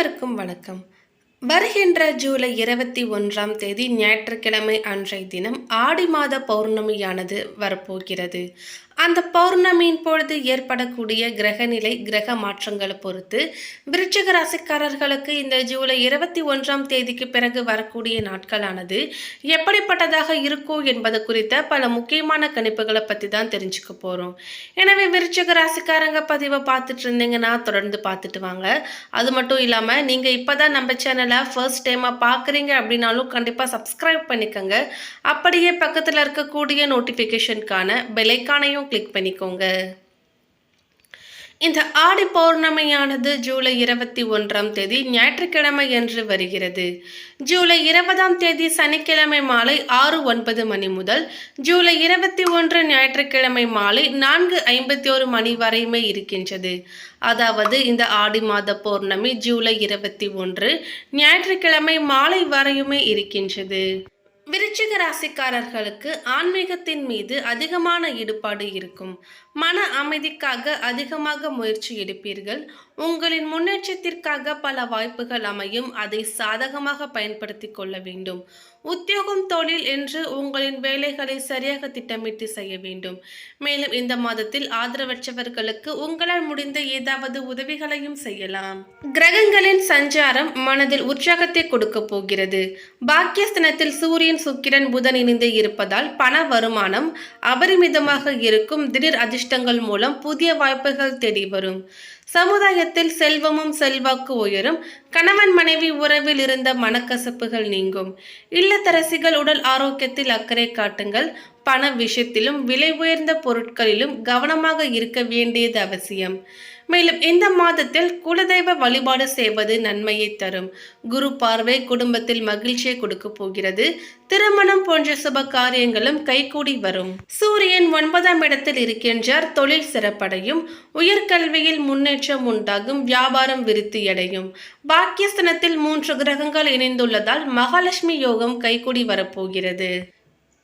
அனைவருக்கும் வணக்கம். வருகின்ற ஜூலை இருபத்தி ஒன்றாம் தேதி ஞாயிற்றுக்கிழமை அன்றைய தினம் ஆடி மாத பௌர்ணமியானது வரப்போகிறது. அந்த பௌர்ணமியின் பொழுது ஏற்படக்கூடிய கிரகநிலை கிரக மாற்றங்களை பொறுத்து விருச்சிக ராசிக்காரர்களுக்கு இந்த ஜூலை இருபத்தி ஒன்றாம் தேதிக்கு பிறகு வரக்கூடிய நாட்களானது எப்படிப்பட்டதாக இருக்கும் என்பது குறித்த பல முக்கியமான கணிப்புகளை பற்றி தான் தெரிஞ்சுக்க போகிறோம் எனவே விருச்சிக ராசிக்காரங்க பதிவை பார்த்துட்டு இருந்தீங்கன்னா தொடர்ந்து பார்த்துட்டு வாங்க. அது மட்டும் இல்லாமல் நீங்கள் இப்போ தான் நம்ம சேனலை ஃபர்ஸ்ட் டைமாக பார்க்குறீங்க அப்படின்னாலும் கண்டிப்பாக சப்ஸ்கிரைப் பண்ணிக்கோங்க. அப்படியே பக்கத்தில் இருக்கக்கூடிய நோட்டிஃபிகேஷனுக்கான பெலைக்கானையும் கிளிக் பண்ணிக்கோங்க. இந்த ஆடி பௌர்ணமியானது ஜூலை இருபத்தி ஒன்றாம் தேதி ஞாயிற்றுக்கிழமை என்று வருகிறது. ஜூலை இருபதாம் தேதி சனிக்கிழமை மாலை ஆறு ஒன்பது மணி முதல் ஜூலை இருபத்தி ஒன்று ஞாயிற்றுக்கிழமை மாலை நான்கு ஐம்பத்தி ஒரு மணி வரையுமே இருக்கின்றது. அதாவது இந்த ஆடி மாத பௌர்ணமி ஜூலை இருபத்தி ஒன்று ஞாயிற்றுக்கிழமை மாலை வரையுமே இருக்கின்றது. விருச்சிக ராசிக்காரர்களுக்கு ஆன்மீகத்தின் மீது அதிகமான ஈடுபாடு இருக்கும். மன அமைதிக்காக அதிகமாக முயற்சி எடுப்பீர்கள். உங்களின் முன்னேற்றத்திற்காக பல வாய்ப்புகள் அமையும். அதை சாதகமாக பயன்படுத்தி கொள்ள வேண்டும். உத்தியோகம் தொழில் என்று உங்களின் வேலைகளை சரியாக திட்டமிட்டு செய்ய வேண்டும். மேலும் இந்த மாதத்தில் ஆதரவற்றவர்களுக்கு உங்களால் முடிந்த ஏதாவது உதவிகளையும் செய்யலாம். கிரகங்களின் சஞ்சாரம் மனதில் உற்சாகத்தை கொடுக்க போகிறது. பாக்கியஸ்தனத்தில் சூரியன் சுக்கிரன் புதன் இணைந்து இருப்பதால் பண வருமானம் அபரிமிதமாக இருக்கும். திடீர் அதிர்ஷ்டங்கள் மூலம் புதிய வாய்ப்புகள் தேடி வரும். சமுதாயத்தில் செல்வமும் செல்வாக்கு உயரும். கணவன் மனைவி உறவில் இருந்த மனக்கசப்புகள் நீங்கும். இல்லத்தரசிகள் உடல் ஆரோக்கியத்தில் அக்கறை காட்டுங்கள். பண விஷயத்திலும் விலை உயர்ந்த பொருட்களிலும் கவனமாக இருக்க வேண்டியது அவசியம். மேலும் இந்த மாதத்தில் குலதெய்வ வழிபாடு செய்வது நன்மையை தரும். குரு பார்வை குடும்பத்தில் மகிழ்ச்சியை கொடுக்க போகிறது. திருமணம் போன்ற சுப காரியங்களும் கைகூடி வரும். சூரியன் ஒன்பதாம் இடத்தில் இருக்கின்றார். தொழில் சிறப்படையும். உயர்கல்வியில் முன்னேற்றம் உண்டாகும். வியாபாரம் விருத்தியடையும் பாக்கியஸ்தனத்தில் மூன்று கிரகங்கள் இணைந்துள்ளதால் மகாலட்சுமி யோகம் கைகூடி வரப்போகிறது.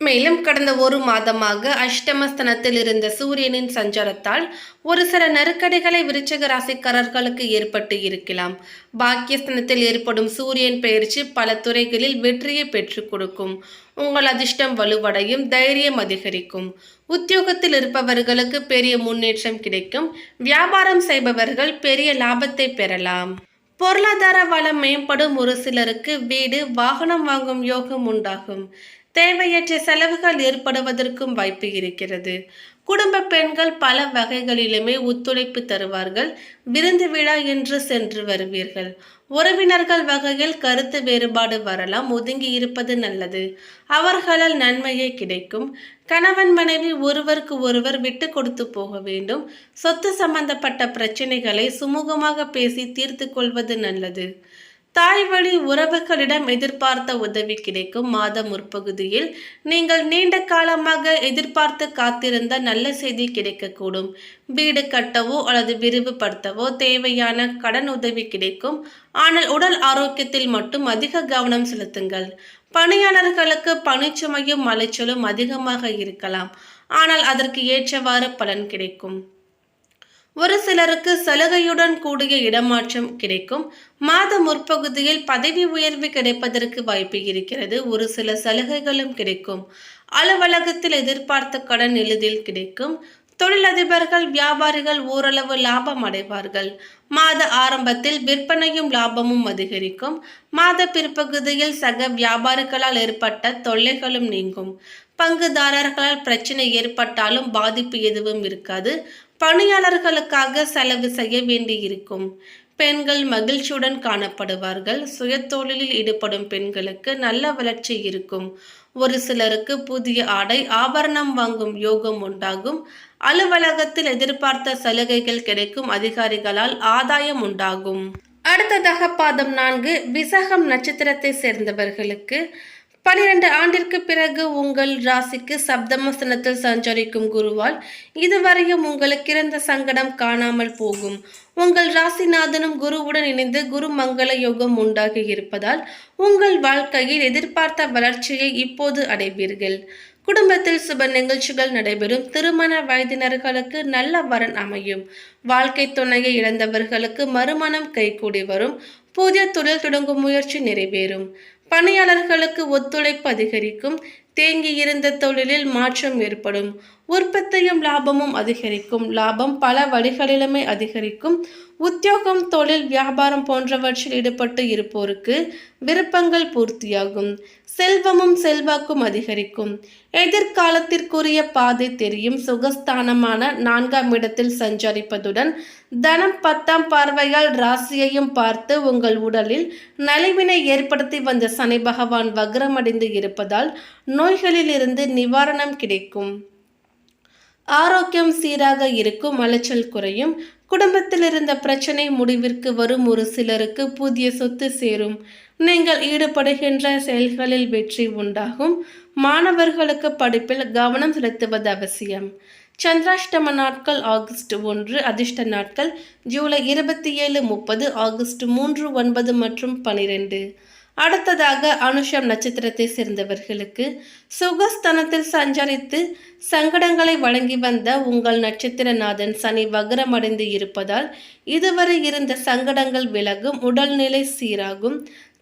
மேலும் கடந்த ஒரு மாதமாக அஷ்டமஸ்தனத்தில் இருந்த சூரியனின் சஞ்சாரத்தால் ஒரு சில நெருக்கடிகளை விருச்சக ராசிக்காரர்களுக்கு ஏற்பட்டு இருக்கலாம். பாக்கியஸ்தனத்தில் ஏற்படும் சூரியன் பயிற்சி பல துறைகளில் வெற்றியை பெற்றுக் கொடுக்கும். உங்கள் அதிர்ஷ்டம் வலுவடையும் தைரியம் அதிகரிக்கும். உத்தியோகத்தில் இருப்பவர்களுக்கு பெரிய முன்னேற்றம் கிடைக்கும். வியாபாரம் செய்பவர்கள் பெரிய லாபத்தை பெறலாம். பொருளாதார வளம் மேம்படும் ஒரு சிலருக்கு வீடு வாகனம் வாங்கும் யோகம் உண்டாகும். தேவையற்ற செலவுகள் ஏற்படுவதற்கும் வாய்ப்பு இருக்கிறது. குடும்ப பெண்கள் பல வகைகளிலுமே ஒத்துழைப்பு தருவார்கள். விருந்து விழா என்று சென்று வருவீர்கள். உறவினர்கள் வகையில் கருத்து வேறுபாடு வரலாம். ஒதுங்கி இருப்பது நல்லது. அவர்களால் நன்மையே கிடைக்கும். கணவன் மனைவி ஒருவருக்கு ஒருவர் விட்டு கொடுத்து போக வேண்டும். சொத்து சம்பந்தப்பட்ட பிரச்சனைகளை சுமூகமாக பேசி தீர்த்து கொள்வது நல்லது. தாய் வழி உறவுகளிடம் எதிர்பார்த்த உதவி கிடைக்கும் மாத முற்பகுதியில். நீங்கள் நீண்ட காலமாக எதிர்பார்த்து காத்திருந்த நல்ல செய்தி கிடைக்கக்கூடும். வீடு கட்டவோ அல்லது விரிவுபடுத்தவோ தேவையான கடன் உதவி கிடைக்கும். ஆனால் உடல் ஆரோக்கியத்தில் மட்டும் அதிக கவனம் செலுத்துங்கள். பணியாளர்களுக்கு பணிச்சுமையும் மலைச்சலும் அதிகமாக இருக்கலாம். ஆனால் அதற்கு ஏற்றவாறு பலன் கிடைக்கும். ஒரு சிலருக்கு சலுகையுடன் கூடிய இடமாற்றம் கிடைக்கும். மாத முற்பகுதியில் பதவி உயர்வு கிடைப்பதற்கு வாய்ப்பு இருக்கிறது. ஒரு சில சலுகைகளும் கிடைக்கும். அலுவலகத்தில் எதிர்பார்த்த கடன் எளிதில் கிடைக்கும். தொழிலதிபர்கள் வியாபாரிகள் ஓரளவு லாபம் அடைவார்கள். மாத ஆரம்பத்தில் விற்பனையும் லாபமும் அதிகரிக்கும். மாத பிற்பகுதியில் சக வியாபாரிகளால் ஏற்பட்ட தொல்லைகளும் நீங்கும். பங்குதாரர்களால் பிரச்சனை ஏற்பட்டாலும் பாதிப்பு எதுவும் இருக்காது. பணியாளர்களுக்காக செலவு செய்ய வேண்டியிருக்கும். பெண்கள் மகிழ்ச்சியுடன் காணப்படுவார்கள். சுயதொழிலில் ஈடுபடும் பெண்களுக்கு நல்ல வளர்ச்சி இருக்கும். ஒரு சிலருக்கு புதிய ஆடை ஆபரணம் வாங்கும் யோகம் உண்டாகும். அலுவலகத்தில் எதிர்பார்த்த சலுகைகள் கிடைக்கும். அதிகாரிகளால் ஆதாயம் உண்டாகும். அடுத்ததாக பாதம் நான்கு விசாகம் நட்சத்திரத்தை சேர்ந்தவர்களுக்கு பனிரெண்டு ஆண்டிற்கு பிறகு உங்கள் ராசிக்கு சப்தமஸ்தனத்தில் சஞ்சரிக்கும் குருவால் இதுவரையும் உங்களுக்கு இருந்த சங்கடம் காணாமல் போகும். உங்கள் ராசிநாதனும் குருவுடன் இணைந்து குரு மங்கள யோகம் உண்டாகி இருப்பதால் உங்கள் வாழ்க்கையில் எதிர்பார்த்த வளர்ச்சியை இப்போது அடைவீர்கள். குடும்பத்தில் சுப நிகழ்ச்சிகள் நடைபெறும். திருமண வயதினர்களுக்கு நல்ல வரன் அமையும். வாழ்க்கை துணையை இழந்தவர்களுக்கு மறுமணம் கைகூடி வரும். புதிய தொழில் தொடங்கும் முயற்சி நிறைவேறும். பணியாளர்களுக்கு ஒத்துழைப்பு அதிகரிக்கும். தேங்கி இருந்த தொழிலில் மாற்றம் ஏற்படும். உற்பத்தியும் லாபமும் அதிகரிக்கும். லாபம் பல வழிகளிலுமே அதிகரிக்கும். உத்தியோகம் தொழில் வியாபாரம் போன்றவற்றில் ஈடுபட்டு இருப்போருக்கு விருப்பங்கள் பூர்த்தியாகும். செல்வமும் செல்வாக்கும் அதிகரிக்கும். எதிர்காலத்திற்குரிய பாதை தெரியும். சுகஸ்தானமான நான்காம் இடத்தில் சஞ்சரிப்பதுடன் தனம் பத்தாம் பார்வையால் ராசியையும் பார்த்து உங்கள் உடலில் நலிவினை ஏற்படுத்தி வந்த சனி பகவான் வக்ரமடைந்து இருப்பதால் நோய்களில் இருந்து நிவாரணம் கிடைக்கும். ஆரோக்கியம் சீராக இருக்கும். அலைச்சல் குறையும். குடும்பத்தில் இருந்த பிரச்சனை முடிவிற்கு வரும். ஒரு சிலருக்கு புதிய சொத்து சேரும். நீங்கள் ஈடுபடுகின்ற செயல்களில் வெற்றி உண்டாகும். மாணவர்களுக்கு படிப்பில் கவனம் செலுத்துவது அவசியம். சந்திராஷ்டம நாட்கள் ஆகஸ்ட் ஒன்று அதிர்ஷ்ட நாட்கள் ஜூலை இருபத்தி ஏழு முப்பது ஆகஸ்ட் மூன்று ஒன்பது மற்றும் பனிரெண்டு. அடுத்ததாக அனுஷம் நட்சத்திரத்தை சேர்ந்தவர்களுக்கு சுகஸ்தனத்தில் சஞ்சரித்து சங்கடங்களை வழங்கி வந்த உங்கள் நட்சத்திரநாதன் சனி வக்ரமடைந்து இருப்பதால் இதுவரை இருந்த சங்கடங்கள் விலகும் உடல்நிலை சீராகும்.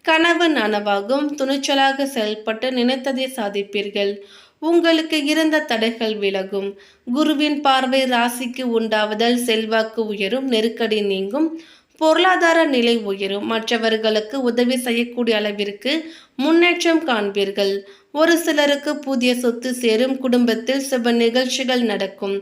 கனவு நனவாகும் துணிச்சலாக செயல்பட்டு நினைத்ததை சாதிப்பீர்கள். உங்களுக்கு இருந்த தடைகள் விலகும். குருவின் பார்வை ராசிக்கு உண்டாவதால் செல்வாக்கு உயரும் நெருக்கடி நீங்கும். பொருளாதார நிலை உயரும். மற்றவர்களுக்கு உதவி செய்யக்கூடிய அளவிற்கு முன்னேற்றம் காண்பீர்கள். ஒரு சிலருக்கு புதிய சொத்து சேரும் குடும்பத்தில் சுப நிகழ்ச்சிகள் நடக்கும்.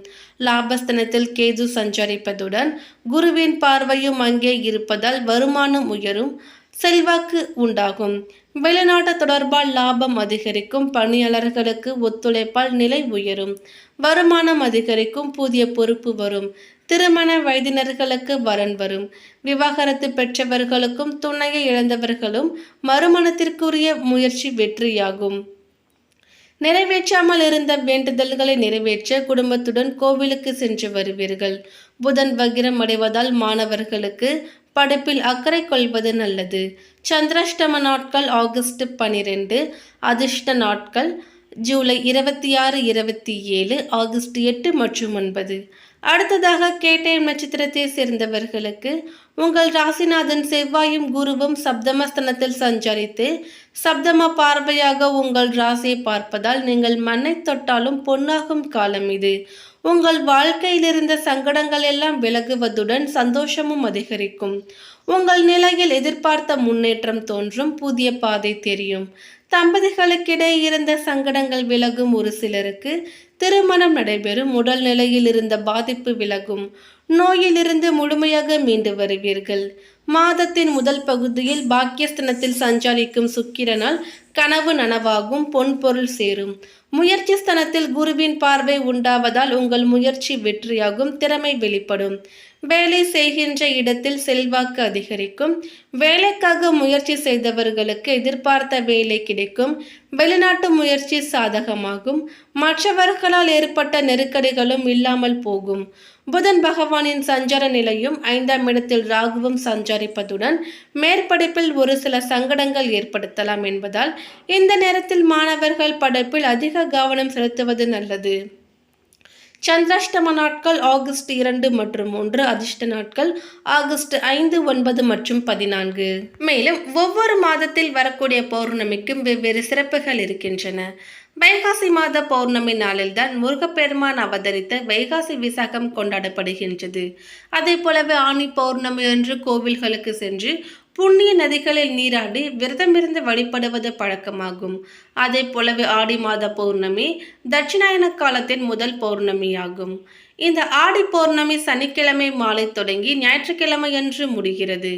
லாபஸ்தனத்தில் கேது சஞ்சரிப்பதுடன் குருவின் பார்வையும் அங்கே இருப்பதால் வருமானம் உயரும். செல்வாக்கு உண்டாகும். வெளிநாட்டு தொடர்பால் லாபம் அதிகரிக்கும் பணியாளர்களுக்கு ஒத்துழைப்பால் நிலை உயரும். வருமானம் அதிகரிக்கும் புதிய பொறுப்பு வரும். திருமண வயதினர்களுக்கு வரன் வரும். விவாகரத்து பெற்றவர்களுக்கும் துணையை இழந்தவர்களும் மறுமணத்திற்குரிய முயற்சி வெற்றியாகும். நிறைவேற்றாமல் இருந்த வேண்டுதல்களை நிறைவேற்ற குடும்பத்துடன் கோவிலுக்கு சென்று வருவீர்கள். புதன் வகிரம் அடைவதால் மாணவர்களுக்கு படிப்பில் அக்கறை கொள்வது நல்லது. சந்திராஷ்டம நாட்கள் ஆகஸ்ட் பனிரெண்டு அதிர்ஷ்ட நாட்கள் ஜூலை இருபத்தி ஆறு இருபத்தி ஏழு ஆகஸ்ட் எட்டு மற்றும் ஒன்பது. அடுத்ததாக கேட்டேன் நட்சத்திரத்தை சேர்ந்தவர்களுக்கு உங்கள் ராசிநாதன் செவ்வாயும் குருவும் சப்தமஸ்தனத்தில் சஞ்சரித்து சப்தம பார்வையாக உங்கள் ராசியை பார்ப்பதால் நீங்கள் மண்ணை தொட்டாலும் பொன்னாகும் காலம் இது. உங்கள் வாழ்க்கையில் இருந்த சங்கடங்கள் எல்லாம் விலகுவதுடன் சந்தோஷமும் அதிகரிக்கும். உங்கள் நிலையில் எதிர்பார்த்த முன்னேற்றம் தோன்றும் புதிய பாதை தெரியும். தம்பதிகளுக்கிடையே இருந்த சங்கடங்கள் விலகும் ஒரு சிலருக்கு திருமணம் நடைபெறும் உடல் நிலையில் இருந்த பாதிப்பு விலகும். நோயிலிருந்து முழுமையாக மீண்டு வருவீர்கள். மாதத்தின் முதல் பகுதியில் பாக்கியஸ்தனத்தில் சஞ்சாரிக்கும் சுக்கிரனால் கனவு நனவாகும் பொன் பொருள் சேரும். முயற்சி ஸ்தனத்தில் குருவின் பார்வை உண்டாவதால் உங்கள் முயற்சி வெற்றியாகும் திறமை வெளிப்படும். வேலை செய்கின்ற இடத்தில் செல்வாக்கு அதிகரிக்கும். வேலைக்காக முயற்சி செய்தவர்களுக்கு எதிர்பார்த்த வேலை கிடைக்கும். வெளிநாட்டு முயற்சி சாதகமாகும். மற்றவர்களால் ஏற்பட்ட நெருக்கடிகளும் இல்லாமல் போகும். புதன் பகவானின் சஞ்சார நிலையும் ஐந்தாம் இடத்தில் ராகுவும் சஞ்சரிப்பதுடன் மேற்படிப்பில் ஒரு சில சங்கடங்கள் ஏற்படுத்தலாம் என்பதால் இந்த நேரத்தில் மாணவர்கள் படைப்பில் அதிக கவனம் செலுத்துவது நல்லது. சந்திராஷ்டம நாட்கள் ஆகஸ்ட் இரண்டு மற்றும் மூன்று அதிர்ஷ்ட நாட்கள் ஆகஸ்ட் ஐந்து ஒன்பது மற்றும் பதினான்கு. மேலும் ஒவ்வொரு மாதத்தில் வரக்கூடிய பௌர்ணமிக்கும் வெவ்வேறு சிறப்புகள் இருக்கின்றன. வைகாசி மாத பௌர்ணமி நாளில்தான் முருகப்பெருமான் அவதரித்த வைகாசி விசாகம் கொண்டாடப்படுகின்றது. அதே போலவே ஆணி பௌர்ணமி அன்று கோவில்களுக்கு சென்று புண்ணிய நதிகளில் நீராடி விரதமிருந்து வழிபடுவது பழக்கமாகும். அதே போலவே ஆடி மாத பௌர்ணமி தட்சிணாயன காலத்தின் முதல் பௌர்ணமியாகும். இந்த ஆடி பௌர்ணமி சனிக்கிழமை மாலை தொடங்கி ஞாயிற்றுக்கிழமை என்று முடிகிறது.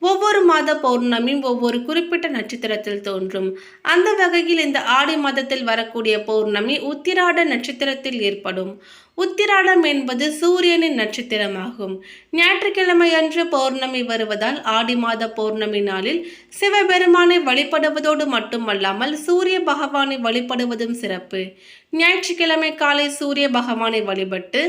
ஒவ்வொரு மாத பௌர்ணமியும் ஒவ்வொரு குறிப்பிட்ட நட்சத்திரத்தில் தோன்றும். அந்த வகையில் இந்த ஆடி மாதத்தில் வரக்கூடிய பௌர்ணமி உத்திராட நட்சத்திரத்தில் ஏற்படும். உத்திராடம் என்பது சூரியனின் நட்சத்திரமாகும். ஞாயிற்றுக்கிழமை அன்று பௌர்ணமி வருவதால் ஆடி மாத பௌர்ணமி நாளில் சிவபெருமானை வழிபடுவதோடு மட்டுமல்லாமல் சூரிய பகவானை வழிபடுவதும் சிறப்பு. ஞாயிற்றுக்கிழமை காலை சூரிய பகவானை வழிபட்டு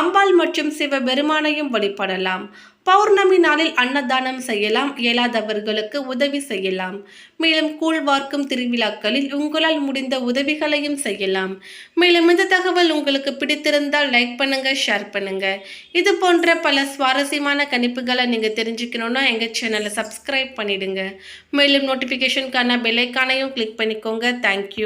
அம்பாள் மற்றும் சிவபெருமானையும் வழிபடலாம். பௌர்ணமி நாளில் அன்னதானம் செய்யலாம் இயலாதவர்களுக்கு உதவி செய்யலாம். மேலும் கூழ் வார்க்கும் திருவிழாக்களில் உங்களால் முடிந்த உதவிகளையும் செய்யலாம். மேலும் இந்த தகவல் உங்களுக்கு பிடித்திருந்த இருந்தால் லைக் பண்ணுங்க ஷேர் பண்ணுங்க. இது போன்ற பல சுவாரஸ்யமான கணிப்புகளை நீங்கள் தெரிஞ்சுக்கணும்னா எங்கள் சேனலை சப்ஸ்கிரைப் பண்ணிவிடுங்க மேலும் நோட்டிஃபிகேஷனுக்கான பெல்லைக்கானையும் கிளிக் பண்ணிக்கோங்க. தேங்க்யூ